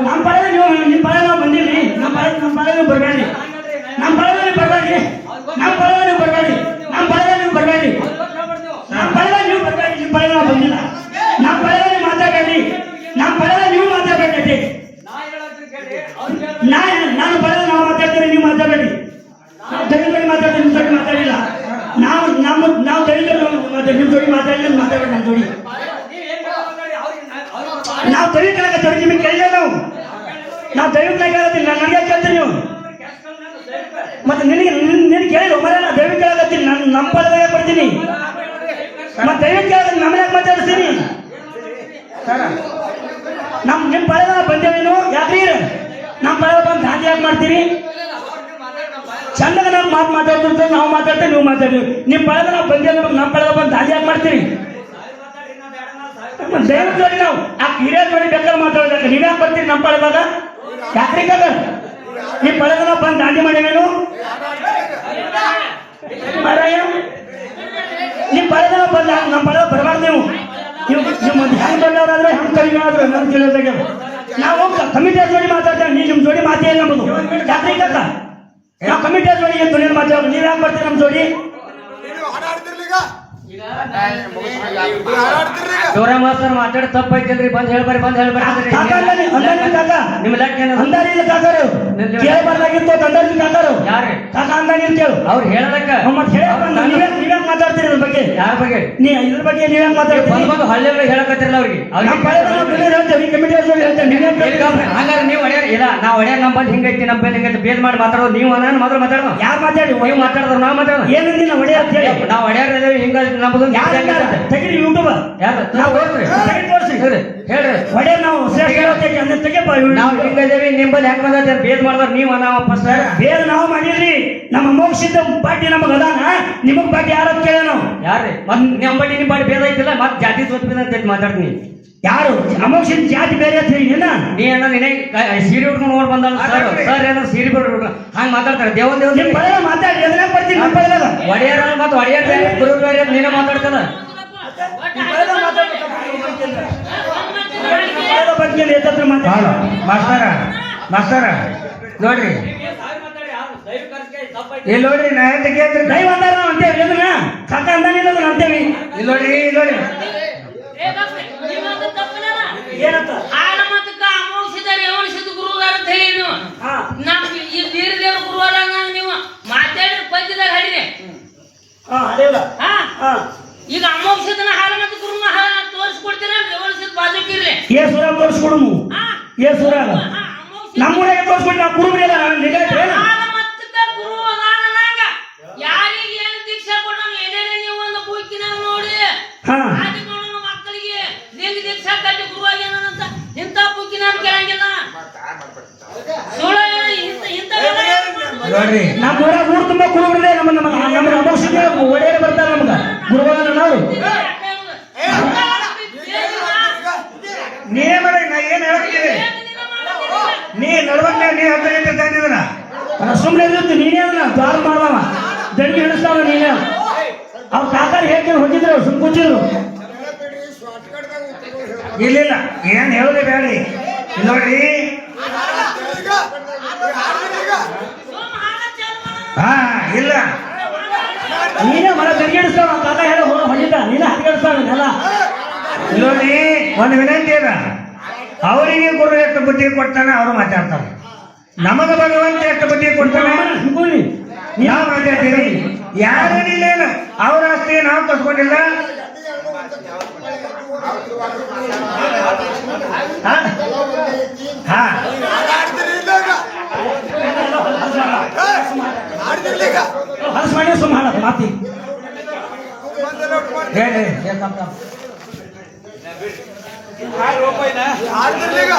ನಮ್ಮ ಪಡೆದ ನೀವು ನಿಮ್ಮ ಪಡೆದ ನಾವು ಬಂದಿರಿ. ನಮ್ಮ ಪಡೆದ ನಮ್ಮ ಪಡೆದ ನೀವು ಬರಬೇಡಿ. ನಮ್ಮ ಪಡೆದ ನೀವು ಬರಬೇಡಿ. ನಮ್ಮ ಪಡೆದ ನೀವು ಬರಬೇಡಿ. ನಮ್ಮ ಪಡೆದ ನೀವು ಬರಬೇಡಿ. ನಮ್ಮ ಪಡೆದ ನೀವು ಬರಬೇಡಿ. ನಿಮ್ಮ ಪಡೆದ ನಾವು ಬಂದಿಲ್ಲ. ನಮ್ಮ ಪಡೆದ ನೀವು ಮಾತಾಡಬೇಡಿ. ನಮ್ಮ ಪಡೆದ ನೀವು ಮಾತಾಡಬೇಡಿ. ನಾ ನಾನು ಪಡೆದ ನಾವು ಮಾತಾಡ್ತೀವಿ ನೀವು ಮಾತಾಡಬೇಡಿ. ನಾವು ದಲಿತರಿಗೆ ಮಾತಾಡ್ತೀವಿ ನಿಮ್ಮ ಜೊತೆ ಮಾತಾಡಿಲ್ಲ. ನಾವು ನಮ್ಮ ನಾವು ದಲಿತರು ಮತ್ತೆ ನಿಮ್ಮ ಜೋಡಿ ಮಾತಾಡಿಲ್ಲ ಮಾತಾಡಬೇಡಿ ನಮ್ಮ ಜೋಡಿ ನೀವ್ ಏನ್ ಮಾತಾಡಿ ಅವ್ರಿಗೆ ನಾ- ಜೋಡಿ ನಿಮಗೆ ಕೇಳಿಲ್ಲ ನಾವು. ನಾವು ದಲಿತರಾಗ ಹೇಳತ್ತೀನಿ ನಾನು ನನಗೆ ಕೇಳ್ತೀನಿ ನೀವು. ಮತ್ತೆ ನಿನಗೆ ನಿನ್ ಕೇಳಿಲ್ಲ ಮರ ನಾ ದಯವಿಟ್ಟು ಕೇಳಕತ್ತೀನಿ ನಾನು ನಮ್ಮ ಪಡೆದಾಗ ಬರ್ತೀನಿ ಮತ್ತೆ ದಯವಿಟ್ಟು ಕೇಳಿದ್ರೆ ನಮ್ಮ ಯಾಕೆ ಮಾತಾಡ್ತೀನಿ ನಮ್ಮ ನಿಮ್ಮ ಪಡೆದ ಬಂದೇವೇನು ಯಾಕ್ರಿ ನಮ್ಮ ಪಡೆದ ಬಂದು ದಾಂಧಿ ಯಾಕೆ ಮಾಡ್ತೀರಿ? ಚಂದಾಗ ನಾವು ಮಾತು ಮಾತಾಡ್ತಿರ್ತೀವಿ ನಾವು ಮಾತಾಡ್ತೀವಿ ನೀವು ಮಾತಾಡ್ತೀವಿ ನಿಮ್ಮ ಪಡೆದ ನಾವು ಬಂದಿಲ್ಲ ನಮ್ಮ ಪಡೆದ ಬಂದು ದಾಂಧಿ ಯಾಕೆ ಮಾಡ್ತೀರಿ? ದಯವಿಟ್ಟು ನೋಡಿ ನಾವು, ಆ ಹಿರಿಯ ಜೋಡಿ ಬೇಕಾದ್ರೆ ಮಾತಾಡೋದಕ್ಕೆ. ನೀವ್ ಯಾಕೆ ಬರ್ತೀರಿ ನಮ್ಮ ಪಡೆದಾಗ ಯಾಕ್ರಿ ಈ ನಿಮ್ಮ ಪಡೆದ ನಾವು ಬಂದು ದಾಂಡಿ ಮಾಡಿವೇನು? ಮಾರಾಯ ನೀ ಪಡೆದ ಬಂದ ನಮ್ಮ ಪಡೆದ ಬರಬಾರ್ದು ನೀವು? ನೀವು ನೀವು ಮತ್ತೆ ಹೆಂಗ್ ಬಂದವರಾದ್ರೆ ಹೆಂಗ್ ಕರಿಗಳಾದ್ರೆ ನನ್ನ ನಾವು ಕಮಿಟಿ ಜೋಡಿ ಮಾತಾಡ್ತೇವೆ ನೀ ನಿಮ್ಮ ಜೋಡಿ ಮಾತೇ ಇಲ್ಲ ನಮ್ಮದು ಯಾಕ್ರಿ ಕದ ನಾವು ಕಮಿಟಿ ಜೋಡಿ ಏನು ದುನಿಯಾ ಮಾತಾಡೋದು? ನೀವು ಯಾಕೆ ಬರ್ತೀರಿ ನಮ್ಮ ಜೋಡಿ? ಈಗ ಹಾಡಾಡ್ತಿರ್ಲಿ ಈಗ ಗೌರ ಮಾಸ್ತರ್ ಮಾತಾಡಿ ತಪ್ಪೈತಲ್ರಿ ಬಂದ್ ಹೇಳ್ಬಾರಿ ಬಂದ್ ಹೇಳ್ಬಾರಿ ನಿಮ್ ಲೆಕ್ಕ ಏನಂದಾರಿ ಅಂದಾರಿ ಇಲ್ಲ ಕಾಕರು ಕೇಳಬಾರ್ದಾಗಿತ್ತು ಅಂದಾರಿ ಕಾಕರು ಯಾರ್ರಿ? ಕಾಕ ಅಂತ ಹೇಳು ಅವ್ರು ಹೇಳದಕ್ಕ ಮತ್ತೆ ಹೇಳ ನೀವೇ ನೀವೇ ಮಾತಾಡ್ತೀರಿ ಇದ್ರ ಬಗ್ಗೆ? ಯಾರ ಬಗ್ಗೆ? ನೀ ಇದ್ರ ಬಗ್ಗೆ ನೀವೇ ಬಂದ್ ಮಾತಾಡ್ತೀರಿ? ಬಂದು ಹಳ್ಳಿ ಹೇಳಕತ್ತಿರಲ್ಲ ಅವ್ರಿಗೆ. ಹಂಗಾರೆ ನೀವು ಒಡ್ಯಾರ ಇಲ್ಲ ನಾ ಒಡ್ಯಾರ ನಮ್ಮ ಬಂದ್ ಹಿಂಗೈತಿ ನಮ್ಮ ಬಂದ್ ಹಿಂಗೈತಿ ಬೇಲ್ ಮಾಡಿ ಮಾತಾಡೋದು. ನೀವು ನಾನು ಮಾತ್ರ ಮಾತಾಡೋದು. ಯಾರು ಮಾತಾಡಿ? ನೀವು ಮಾತಾಡಿದ್ರು ನಾ ಮಾತಾಡೋದು. ಏನಿಲ್ಲ ನಾವು ಒಡ್ಯಾರ ಹಿಂಗ್ ಹಿಂಗ ಯಾರು ತೆಗಿರಿ ಯೂಟ್ಯೂಬ್ ಯಾರು ನಾವು ತೋರ್ಸ್ರಿ ತೆಗಿ ತೋರ್ಸಿ. ಹೇಳ್ರಿ. ಒಡೆಯ ನಾವು ಶ್ರೇಷ್ಠ ಹೇಳ್ತೇವೆ ಅಂದ್ರೆ ತೆಗೆಪ್ಪ ನಾವು ಹಿಂಗದೇವಿ ನಿಂಬಲ್ಲಿ ಹೆಂಗ್ ಬಂದೈತೆ ಬೇದ್ ಮಾಡಿದ್ರೆ ನೀವು ನಾವು ಫಸ್ಟ್ ಬೇರೆ ನಾವು ಮಾಡಿದ್ರಿ. ನಮ್ಮ ನಮಗೆ ಅದಾನ? ನಿಮಗ್ ಯಾರು ಕೇಳ ನಾವು ಯಾರ್ರಿ? ಮತ್ ನಂಬಲ್ಲಿ ನಿಮ್ಮ ಬಾಡಿ ಭೇದ ಐತಿಲ್ಲ ಮತ್ತೆ ಜಾತಿ ಅಂತ ಮಾತಾಡ್ತೀನಿ. ಯಾರು? ಅಮೋಕ್ಷನ್ ಜಾತಿ ಬೇರೆ ಅಂತ ನೀ ಅಣ್ಣ ನಿನ್ನೆ ಸೀರೆ ಉಟ್ಕೊಂಡು ನೋಡಿ ಬಂದ ಸರ್. ಸರ್ ಏನೋ ಸೀರೆ ಬಿಡ್ರು. ಹಂಗ ಮಾತಾಡ್ತಾರೆ. ದೇವ ದೇವ ನಿಮ್ಮ ಪಡೆದ ಮಾತಾಡಿ ಬರ್ತೀನಿ ನಮ್ಮ ಪಡೆದ ಒಡೆಯರ ಮತ್ತು ಒಡೆಯರ್ ಬೇರೆ ಗುರು ಬೇರೆ ನೀನೇ ಮಾತಾಡ್ತಾನ? ಬಗ್ಗೆ ಎದ್ದತ್ರ ಮಾತಾಡಿ. ಮಾಸ್ತರ ಮಾಸ್ತರ ನೋಡ್ರಿ. ಇಲ್ಲಿ ನೋಡ್ರಿ ನಾ ಎಂತ ಕೇಳ್ತೀನಿ. ದೈವ ಅಂದಾರ ನಾವು ಅಂತೇವಿ ಎದ್ರ ಅಂದಾನಿಲ್ಲ ಅದನ್ನ ಅಂತೇವಿ ಇಲ್ಲಿ ನೋಡ್ರಿ ಇಲ್ಲಿ ನೋಡ್ರಿ. ಏನಂತ? ಆಲಮತಕ್ಕ ಅಮೋಕ್ಷಿದ್ದಾರೆ ಯವನಿಸಿದ ಗುರುವಾರ ಅಂತ ಹೇಳಿ ನೀವು. ಹಾ. ನಮ್ ಈ ವೀರ ದೇವ್ರ ಗುರುವಾರ ನಾನು ನೀವು ಮಾತಾಡಿದ್ರೆ ಪದ್ಯದಾಗ ಹಾಡಿದೆ. ಈಗ ಅಮೋಕ್ಷದನ ಹಾಲಮತ ಗುರುನ ತೋರಿಸ್ಕೊಡ್ತೀರ ಯವನಿಸಿದ ಬಾಜುಕಿರ್ಲಿ ಏ ಸುರ ತೋರಿಸ್ಕೊಡು. ಹಾ. ಏ ಸುರ. ನಮ್ಮೂರಾಗೆ ತೋರಿಸ್ಕೊಂಡು ನಾವು ಗುರು ಅದಾನ ನಂಗ ಯಾರಿಗೆ ಏನು ದೀಕ್ಷೆ ಕೊಟ್ಟಾನ ಏನೇನೇ ನೀವು ಒಂದು ಬುಕ್ಕಿನಾಗ ನೋಡಿ. ಹಾ. ನೋಡ್ರಿ. ನಮ್ಮ ಊರಾಗ ಊರು ತುಂಬ ಕುರುಬರಿದೆ ನಮ್ಮ ನಮ್ಮ ನಮ್ಮ ಅಮೋಷಿಗೆ ಒಡೆಯರು ಬರ್ತಾರೆ ನಮ್ಗೆ. ಗುರುವಾರ ನಾವು. ನೀ ಮಾಡಿ ನಾ ಏನು ಹೇಳ್ತೀನಿ ನೀ ನಡ್ಬಂಗ ನೀ ಹದಿನೈದು ತಂದಿದ್ದನ ಸುಮ್ಮನೆ ಇರುತ್ತೆ ನೀನೇ ಅದನ್ನ ದ್ವಾರ ಮಾಡವ ದಂಡಿ ಹಿಡಿಸ್ತಾವ ನೀನೇ. ಅವ್ರ ಕಾಕಾರ ಹೇಳ್ಕೊಂಡು ಹೊಂದಿದ್ರು ಸುಮ್ ಕೂತಿದ್ರು. ಇಲ್ಲ ಏನು ಹೇಳೋದೇ ಬೇಡಿ ನೋಡಿ ನೋಡ್ರಿ. ಹಾ ಇಲ್ಲ. ನೀನೇ ಮರ ದಂಡಿ ತಾತ ಹೇಳೋ ಹೊಡಿತ ನೀನೇ ಹರಿಗಿಡಿಸ್ತಾವ ಎಲ್ಲ ಒಂದು ವಿನಂತಿ ಅದ. ಅವರಿಗೆ ಗುರು ಎಷ್ಟು ಬುದ್ಧಿ ಕೊಡ್ತಾನೆ ಅವರು ಮಾತಾಡ್ತಾರೆ. ನಮಗ ಭಗವಂತ ಎಷ್ಟು ಬುದ್ಧಿ ಕೊಡ್ತಾನೆ? ಯಾವ ಮಾತಾಡ್ತೀರಿ ಯಾರೇನಿಲ್ಲ ಅವ್ರ ಆಸ್ತಿ ನಾವು ಕಸ್ಕೊಂಡಿಲ್ಲ? ಹಾ ಹಾಡಾಡ್ತಿರ್ಲಿ ಇಲ್ಲ ಈಗ ಹಾಡ್ತಿರ್ಲಿ ಈಗ ಹಲಸ ಮಾಡಿ ಸುಮ್ಮ ಹಾಡಕ್ ಮಾತಿ ಬಂದೆಲ್ಲ ಒಟ್ಟು ಮಾಡಿ ಹೇಳಿ ಹೇಳಿ ತಮ್ಮ ತಮ್ಮ. ಹಾಡ್ತಿರ್ಲಿ ಈಗ